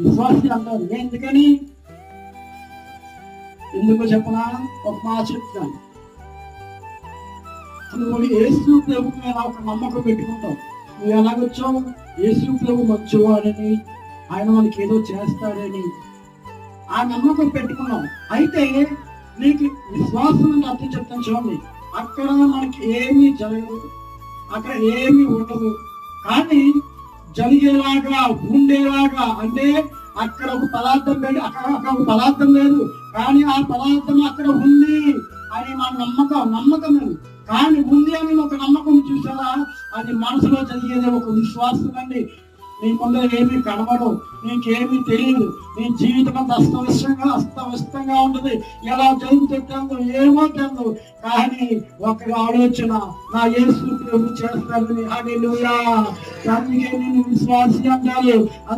విశ్వాసి అంటారు ఎందుకని? ఎందుకు చెప్పనా? ఒక చెప్తాను. నువ్వు యేసు ప్రభు మీద ఒక నమ్మకం పెట్టుకుంటావు నువ్వు ఎలాగొచ్చావు? యేసు ప్రభు మంచివాడని ఆయన మనకి ఏదో చేస్తాడని ఆ నమ్మకం పెట్టుకున్నాం. అయితే నీకు విశ్వాసం అర్థం చెప్తాను చూడండి. అక్కడ మనకి ఏమీ జరగదు. అక్కడ ఏమీ ఉండదు. కానీ జరిగేలాగా ఉండేలాగా అంటే అక్కడ ఒక పదార్థం పెట్టి అక్కడ అక్కడ ఒక పదార్థం లేదు. కానీ ఆ పదార్థం అక్కడ ఉంది అని మా నమ్మకం నమ్మకం లేదు కానీ ఉంది అని ఒక నమ్మకం చూసారా? అది మనసులో జరిగేది ఒక విశ్వాసం అండి. నీ ఏమీ కనబడవు నీకేమీ తెలియదు. నీ జీవితం అంత అస్తవ్యస్తంగా అస్తవ్యస్తంగా ఉంటుంది. ఎలా జరుగుతుందో ఏమో తెలుదు కానీ ఒక ఆలోచన నా యేసు ప్రభు చేస్తాను అది అందుకే నేను విశ్వాసి అంటారు